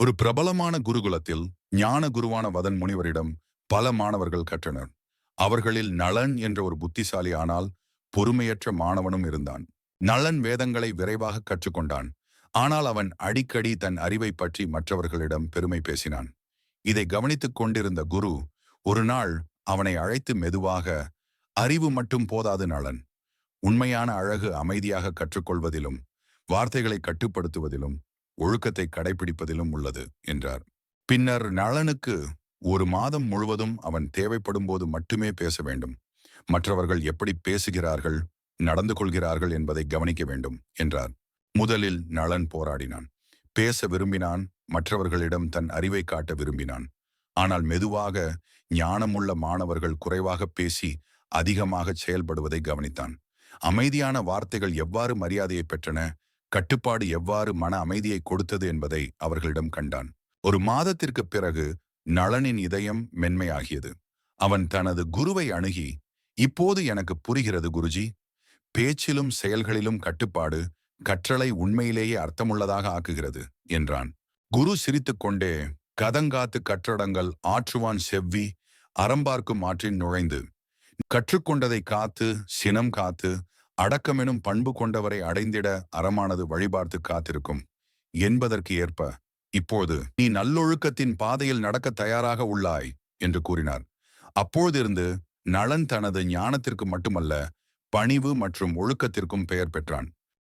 ஒரு பிரபலமான குருகுலத்தில் ஞான குருவான வதன் முனிவரிடம் பல மாணவர்கள் கற்றனர். அவர்களில் நளன் என்ற ஒரு புத்திசாலி ஆனால் பொறுமையற்ற மாணவனும் இருந்தான். நளன் வேதங்களை விரைவாக கற்றுக்கொண்டான். ஆனால் அவன் அடிக்கடி தன் அறிவை பற்றி மற்றவர்களிடம் பெருமை பேசினான். இதை கவனித்துக் கொண்டிருந்த குரு ஒரு நாள் அவனை அழைத்து மெதுவாக அறிவு மட்டும் போதாது நளன். உண்மையான அழகு அமைதியாக கற்றுக்கொள்வதிலும் வார்த்தைகளை கட்டுப்படுத்துவதிலும் ஒழுக்கத்தை கடைபிடிப்பதிலும் உள்ளது என்றார். பின்னர் நளனுக்கு ஒரு மாதம் முழுவதும் அவன் தேவைப்படும் போது மட்டுமே பேச வேண்டும். மற்றவர்கள் எப்படி பேசுகிறார்கள் நடந்து கொள்கிறார்கள் என்பதை கவனிக்க வேண்டும் என்றார். முதலில் நளன் போராடினான். பேச விரும்பினான் மற்றவர்களிடம் தன் அறிவை காட்ட விரும்பினான். ஆனால் மெதுவாக ஞானமுள்ள மாணவர்கள் குறைவாக பேசி அதிகமாக செயல்படுவதை கவனித்தான். அமைதியான வார்த்தைகள் எவ்வாறு மரியாதையை பெற்றன கட்டுப்பாடு எவ்வாறு மன அமைதியை கொடுத்தது என்பதை அவர்களிடம் கண்டான். ஒரு மாதத்திற்கு பிறகு நளனின் இதயம் மென்மையாகியது. அவன் தனது குருவை அணுகி இப்போது எனக்கு புரிகிறது குருஜி பேச்சிலும் செயல்களிலும் கட்டுப்பாடு கற்றலை உண்மையிலேயே அர்த்தமுள்ளதாக ஆக்குகிறது என்றான். குரு சிரித்துக்கொண்டே கதங்காத்து கற்றடங்கள் ஆற்றுவான் செவ்வி அறம்பார்க்கும் ஆற்றின் நுழைந்து கற்றுக்கொண்டதை காத்து சினம் காத்து அடக்கமெனும் பண்பு கொண்டவரை அடைந்திட அறமானது வழிபார்த்து காத்திருக்கும். என்பதற்கு ஏற்ப இப்போது நீ நல்லொழுக்கத்தின் பாதையில் நடக்க தயாராக உள்ளாய் என்று கூறினார். அப்போதிருந்து நளன் தனது ஞானத்திற்கு மட்டுமல்ல பணிவு மற்றும் ஒழுக்கத்திற்கும் பெயர் பெற்றான்.